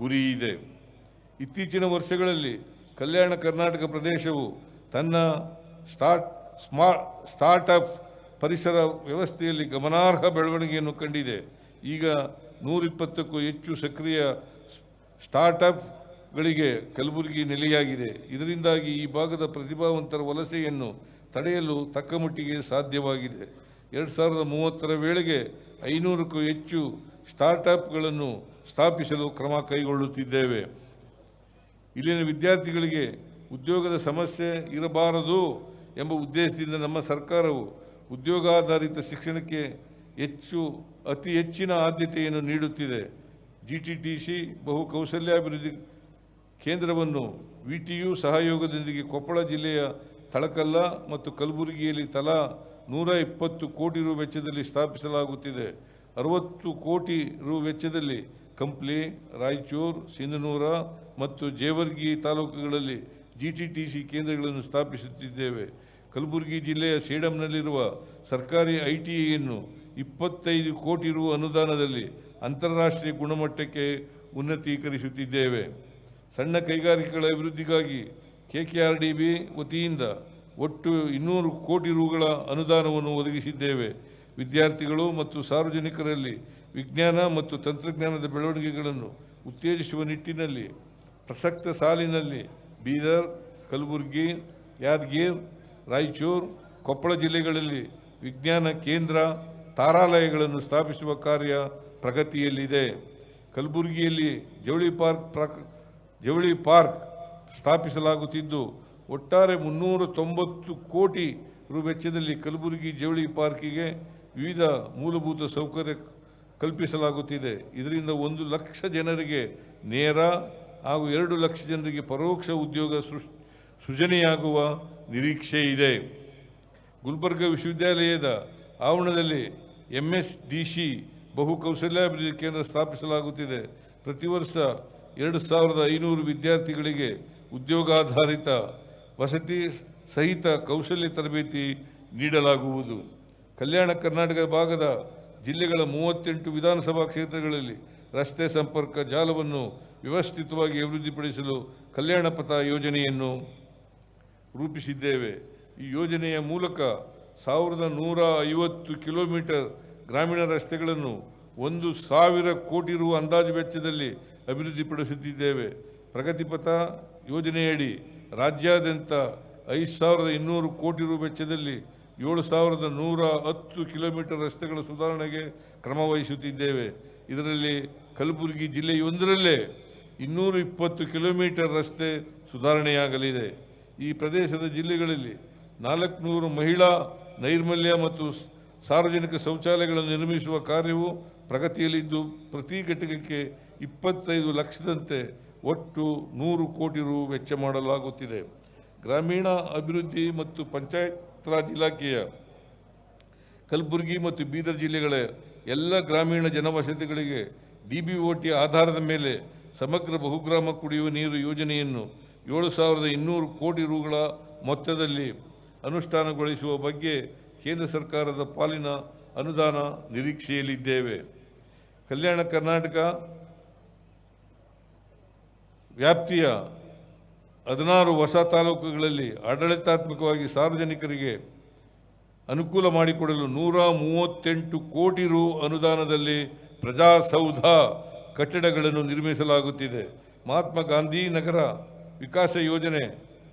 ಗುರಿ ಇದೆ. ಇತ್ತೀಚಿನ ವರ್ಷಗಳಲ್ಲಿ ಕಲ್ಯಾಣ ಕರ್ನಾಟಕ ಪ್ರದೇಶವು ತನ್ನ ಸ್ಟಾರ್ಟ್ ಸ್ಮಾ ಸ್ಟಾರ್ಟಪ್ ಪರಿಸರ ವ್ಯವಸ್ಥೆಯಲ್ಲಿ ಗಮನಾರ್ಹ ಬೆಳವಣಿಗೆಯನ್ನು ಕಂಡಿದೆ. ಈಗ ನೂರಿಪ್ಪತ್ತಕ್ಕೂ ಹೆಚ್ಚು ಸಕ್ರಿಯ ಸ್ಟಾರ್ಟಪ್ಗಳಿಗೆ ಕಲಬುರಗಿ ನೆಲೆಯಾಗಿದೆ. ಇದರಿಂದಾಗಿ ಈ ಭಾಗದ ಪ್ರತಿಭಾವಂತರ ವಲಸೆಯನ್ನು ತಡೆಯಲು ತಕ್ಕಮಟ್ಟಿಗೆ ಸಾಧ್ಯವಾಗಿದೆ. ಎರಡು ಸಾವಿರದ ಮೂವತ್ತರ ವೇಳೆಗೆ ಐನೂರಕ್ಕೂ ಹೆಚ್ಚು ಸ್ಟಾರ್ಟಪ್ಗಳನ್ನು ಸ್ಥಾಪಿಸಲು ಕ್ರಮ ಕೈಗೊಳ್ಳುತ್ತಿದ್ದೇವೆ. ಇಲ್ಲಿನ ವಿದ್ಯಾರ್ಥಿಗಳಿಗೆ ಉದ್ಯೋಗದ ಸಮಸ್ಯೆ ಇರಬಾರದು ಎಂಬ ಉದ್ದೇಶದಿಂದ ನಮ್ಮ ಸರ್ಕಾರವು ಉದ್ಯೋಗಾಧಾರಿತ ಶಿಕ್ಷಣಕ್ಕೆ ಹೆಚ್ಚು, ಅತಿ ಹೆಚ್ಚಿನ ಆದ್ಯತೆಯನ್ನು ನೀಡುತ್ತಿದೆ. ಜಿ ಟಿ ಟಿ ಸಿ ಬಹು ಕೌಶಲ್ಯಾಭಿವೃದ್ಧಿ ಕೇಂದ್ರವನ್ನು ವಿ ಟಿ ಯು ಸಹಯೋಗದೊಂದಿಗೆ ಕೊಪ್ಪಳ ಜಿಲ್ಲೆಯ ತಳಕಲ್ಲ ಮತ್ತು ಕಲಬುರಗಿಯಲ್ಲಿ ತಲಾ ನೂರ ಇಪ್ಪತ್ತು ಕೋಟಿ ರು ವೆಚ್ಚದಲ್ಲಿ ಸ್ಥಾಪಿಸಲಾಗುತ್ತಿದೆ. ಅರವತ್ತು ಕೋಟಿ ರು ವೆಚ್ಚದಲ್ಲಿ ಕಂಪ್ಲಿ, ರಾಯಚೂರು, ಸಿಂಧನೂರ ಮತ್ತು ಜೇವರ್ಗಿ ತಾಲೂಕುಗಳಲ್ಲಿ ಜಿ ಟಿ ಟಿ ಸಿ ಕೇಂದ್ರಗಳನ್ನು ಸ್ಥಾಪಿಸುತ್ತಿದ್ದೇವೆ. ಕಲಬುರಗಿ ಜಿಲ್ಲೆಯ ಸೇಡಂನಲ್ಲಿರುವ ಸರ್ಕಾರಿ ಐ ಟಿ ಐಯನ್ನು ಇಪ್ಪತ್ತೈದು ಕೋಟಿ ರು ಅನುದಾನದಲ್ಲಿ ಅಂತಾರಾಷ್ಟ್ರೀಯ ಗುಣಮಟ್ಟಕ್ಕೆ ಉನ್ನತೀಕರಿಸುತ್ತಿದ್ದೇವೆ. ಸಣ್ಣ ಕೈಗಾರಿಕೆಗಳ ಅಭಿವೃದ್ಧಿಗಾಗಿ K K R D B ವತಿಯಿಂದ ಒಟ್ಟು ಇನ್ನೂರು ಕೋಟಿ ರುಗಳ ಅನುದಾನವನ್ನು ಒದಗಿಸಿದ್ದೇವೆ. ವಿದ್ಯಾರ್ಥಿಗಳು ಮತ್ತು ಸಾರ್ವಜನಿಕರಲ್ಲಿ ವಿಜ್ಞಾನ ಮತ್ತು ತಂತ್ರಜ್ಞಾನದ ಬೆಳವಣಿಗೆಗಳನ್ನು ಉತ್ತೇಜಿಸುವ ನಿಟ್ಟಿನಲ್ಲಿ, ಪ್ರಸಕ್ತ ಸಾಲಿನಲ್ಲಿ ಬೀದರ್, ಕಲಬುರಗಿ, ಯಾದಗಿರ್, ರಾಯಚೂರು, ಕೊಪ್ಪಳ ಜಿಲ್ಲೆಗಳಲ್ಲಿ ವಿಜ್ಞಾನ ಕೇಂದ್ರ, ತಾರಾಲಯಗಳನ್ನು ಸ್ಥಾಪಿಸುವ ಕಾರ್ಯ ಪ್ರಗತಿಯಲ್ಲಿದೆ. ಕಲಬುರಗಿಯಲ್ಲಿ ಜವಳಿ ಪಾರ್ಕ್ ಪ್ರಾಕ್, ಜವಳಿ ಪಾರ್ಕ್ ಸ್ಥಾಪಿಸಲಾಗುತ್ತಿದ್ದು, ಒಟ್ಟಾರೆ ಮುನ್ನೂರ ತೊಂಬತ್ತು ಕೋಟಿ ರು ವೆಚ್ಚದಲ್ಲಿ ಕಲಬುರಗಿ ಜವಳಿ ಪಾರ್ಕಿಗೆ ವಿವಿಧ ಮೂಲಭೂತ ಸೌಕರ್ಯ ಕಲ್ಪಿಸಲಾಗುತ್ತಿದೆ. ಇದರಿಂದ ಒಂದು ಲಕ್ಷ ಜನರಿಗೆ ನೇರ ಹಾಗೂ ಎರಡು ಲಕ್ಷ ಜನರಿಗೆ ಪರೋಕ್ಷ ಉದ್ಯೋಗ ಸೃಷ್, ಸೃಜನೆಯಾಗುವ ನಿರೀಕ್ಷೆ ಇದೆ. ಗುಲ್ಬರ್ಗ ವಿಶ್ವವಿದ್ಯಾಲಯದ ಆವರಣದಲ್ಲಿ ಎಂ ಎಸ್ ಡಿ ಸಿ ಬಹು ಕೌಶಲ್ಯಾಭಿವೃದ್ಧಿ ಕೇಂದ್ರ ಸ್ಥಾಪಿಸಲಾಗುತ್ತಿದೆ. ಪ್ರತಿ ವರ್ಷ ಎರಡು ಸಾವಿರದ ಐನೂರು ವಿದ್ಯಾರ್ಥಿಗಳಿಗೆ ಉದ್ಯೋಗಾಧಾರಿತ ವಸತಿ ಸಹಿತ ಕೌಶಲ್ಯ ತರಬೇತಿ ನೀಡಲಾಗುವುದು. ಕಲ್ಯಾಣ ಕರ್ನಾಟಕ ಭಾಗದ ಜಿಲ್ಲೆಗಳ ಮೂವತ್ತೆಂಟು ವಿಧಾನಸಭಾ ಕ್ಷೇತ್ರಗಳಲ್ಲಿ ರಸ್ತೆ ಸಂಪರ್ಕ ಜಾಲವನ್ನು ವ್ಯವಸ್ಥಿತವಾಗಿ ಅಭಿವೃದ್ಧಿಪಡಿಸಲು ಕಲ್ಯಾಣ ಪಥ ಯೋಜನೆಯನ್ನು ರೂಪಿಸಿದ್ದೇವೆ. ಈ ಯೋಜನೆಯ ಮೂಲಕ ಸಾವಿರದ ನೂರ ಐವತ್ತು ಕಿಲೋಮೀಟರ್ ಗ್ರಾಮೀಣ ರಸ್ತೆಗಳನ್ನು ಒಂದು ಸಾವಿರ ಕೋಟಿ ರು ಅಂದಾಜು ವೆಚ್ಚದಲ್ಲಿ ಅಭಿವೃದ್ಧಿಪಡಿಸುತ್ತಿದ್ದೇವೆ. ಪ್ರಗತಿಪಥ ಯೋಜನೆಯಡಿ ರಾಜ್ಯಾದ್ಯಂತ ಐದು ಸಾವಿರದ ಇನ್ನೂರು ಕೋಟಿ ರು ವೆಚ್ಚದಲ್ಲಿ ಏಳು ಸಾವಿರದ ನೂರ ಹತ್ತು ಕಿಲೋಮೀಟರ್ ರಸ್ತೆಗಳ ಸುಧಾರಣೆಗೆ ಕ್ರಮ ವಹಿಸುತ್ತಿದ್ದೇವೆ ಇದರಲ್ಲಿ ಕಲಬುರಗಿ ಜಿಲ್ಲೆಯೊಂದರಲ್ಲೇ ಇನ್ನೂರ ಇಪ್ಪತ್ತು ಕಿಲೋಮೀಟರ್ ರಸ್ತೆ ಸುಧಾರಣೆಯಾಗಲಿದೆ. ಈ ಪ್ರದೇಶದ ಜಿಲ್ಲೆಗಳಲ್ಲಿ ನಾಲ್ಕುನೂರು ಮಹಿಳಾ ನೈರ್ಮಲ್ಯ ಮತ್ತು ಸಾರ್ವಜನಿಕ ಶೌಚಾಲಯಗಳನ್ನು ನಿರ್ಮಿಸುವ ಕಾರ್ಯವು ಪ್ರಗತಿಯಲ್ಲಿದ್ದು, ಪ್ರತಿ ಘಟಕಕ್ಕೆ ಇಪ್ಪತ್ತೈದು ಲಕ್ಷದಂತೆ ಒಟ್ಟು ನೂರು ಕೋಟಿ ರು ವೆಚ್ಚ ಮಾಡಲಾಗುತ್ತಿದೆ. ಗ್ರಾಮೀಣ ಅಭಿವೃದ್ಧಿ ಮತ್ತು ಪಂಚಾಯತ್ ರಾಜ್ ಇಲಾಖೆಯ ಕಲಬುರಗಿ ಮತ್ತು ಬೀದರ್ ಜಿಲ್ಲೆಗಳ ಎಲ್ಲ ಗ್ರಾಮೀಣ ಜನವಸತಿಗಳಿಗೆ ಡಿ ಬಿ ಒ ಟಿ ಆಧಾರದ ಮೇಲೆ ಸಮಗ್ರ ಬಹುಗ್ರಾಮ ಕುಡಿಯುವ ನೀರು ಯೋಜನೆಯನ್ನು ಏಳು ಸಾವಿರದ ಇನ್ನೂರು ಕೋಟಿ ರುಗಳ ಮೊತ್ತದಲ್ಲಿ ಅನುಷ್ಠಾನಗೊಳಿಸುವ ಬಗ್ಗೆ ಕೇಂದ್ರ ಸರ್ಕಾರದ ಪಾಲಿನ ಅನುದಾನ ನಿರೀಕ್ಷೆಯಲ್ಲಿದ್ದೇವೆ. ಕಲ್ಯಾಣ ಕರ್ನಾಟಕ ವ್ಯಾಪ್ತಿಯ ಹದಿನಾರು ಹೊಸ ತಾಲೂಕುಗಳಲ್ಲಿ ಆಡಳಿತಾತ್ಮಕವಾಗಿ ಸಾರ್ವಜನಿಕರಿಗೆ ಅನುಕೂಲ ಮಾಡಿಕೊಡಲು ನೂರ ಮೂವತ್ತೆಂಟು ಕೋಟಿ ರು ಅನುದಾನದಲ್ಲಿ ಪ್ರಜಾಸೌಧ ಕಟ್ಟಡಗಳನ್ನು ನಿರ್ಮಿಸಲಾಗುತ್ತಿದೆ. ಮಹಾತ್ಮ ಗಾಂಧಿ ನಗರ ವಿಕಾಸ ಯೋಜನೆ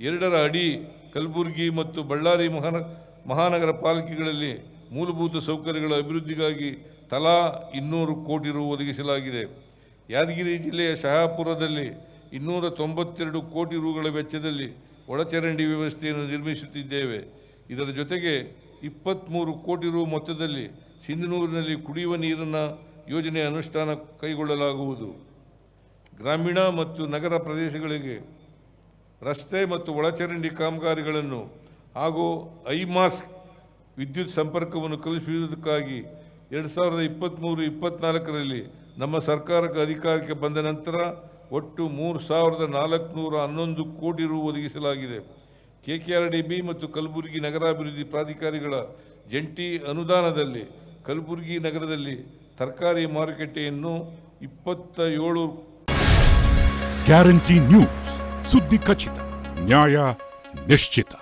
ಎರಡರ ಅಡಿ ಕಲಬುರಗಿ ಮತ್ತು ಬಳ್ಳಾರಿ ಮಹಾನ ಮಹಾನಗರ ಪಾಲಿಕೆಗಳಲ್ಲಿ ಮೂಲಭೂತ ಸೌಕರ್ಯಗಳ ಅಭಿವೃದ್ಧಿಗಾಗಿ ತಲಾ ಇನ್ನೂರು ಕೋಟಿ ರು ಒದಗಿಸಲಾಗಿದೆ. ಯಾದಗಿರಿ ಜಿಲ್ಲೆಯ ಶಹಾಪುರದಲ್ಲಿ ಇನ್ನೂರ ತೊಂಬತ್ತೆರಡು ಕೋಟಿ ರುಗಳ ವೆಚ್ಚದಲ್ಲಿ ಒಳಚರಂಡಿ ವ್ಯವಸ್ಥೆಯನ್ನು ನಿರ್ಮಿಸುತ್ತಿದ್ದೇವೆ. ಇದರ ಜೊತೆಗೆ ಇಪ್ಪತ್ತ್ಮೂರು ಕೋಟಿ ರು ಮೊತ್ತದಲ್ಲಿ ಸಿಂಧನೂರಿನಲ್ಲಿ ಕುಡಿಯುವ ನೀರಿನ ಯೋಜನೆ ಅನುಷ್ಠಾನ ಕೈಗೊಳ್ಳಲಾಗುವುದು. ಗ್ರಾಮೀಣ ಮತ್ತು ನಗರ ಪ್ರದೇಶಗಳಿಗೆ ರಸ್ತೆ ಮತ್ತು ಒಳಚರಂಡಿ ಕಾಮಗಾರಿಗಳನ್ನು ಹಾಗೂ ಐಮಾಸ್ ವಿದ್ಯುತ್ ಸಂಪರ್ಕವನ್ನು ಕಲ್ಪಿಸುವುದಕ್ಕಾಗಿ ಎರಡು ಸಾವಿರದ ಇಪ್ಪತ್ತ್ಮೂರು ಇಪ್ಪತ್ತ್ನಾಲ್ಕರಲ್ಲಿ ನಮ್ಮ ಸರ್ಕಾರಕ್ಕೆ ಅಧಿಕಾರಕ್ಕೆ ಬಂದ ನಂತರ ಒಟ್ಟು ಮೂರು ಸಾವಿರದ ನಾಲ್ಕುನೂರ ಹನ್ನೊಂದು ಕೋಟಿ ರು ಒದಗಿಸಲಾಗಿದೆ. K K R D B ಮತ್ತು ಕಲಬುರಗಿ ನಗರಾಭಿವೃದ್ಧಿ ಪ್ರಾಧಿಕಾರಿಗಳ ಜಂಟಿ ಅನುದಾನದಲ್ಲಿ ಕಲಬುರಗಿ ನಗರದಲ್ಲಿ ತರಕಾರಿ ಮಾರುಕಟ್ಟೆಯನ್ನು ಇಪ್ಪತ್ತ ಏಳು ಗ್ಯಾರಂಟಿ ನ್ಯೂಸ್, ಸುದ್ದಿ ಖಚಿತ, ನ್ಯಾಯ ನಿಶ್ಚಿತ.